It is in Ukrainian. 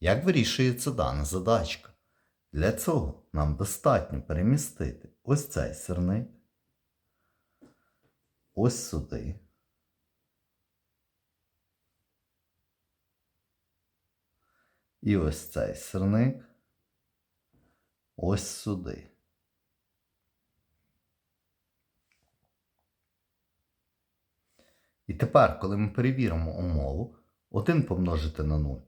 Як вирішується дана задачка? Для цього нам достатньо перемістити ось цей сірник, ось сюди. І ось цей сирник ось сюди. І тепер, коли ми перевіримо умову, 1 помножити на 0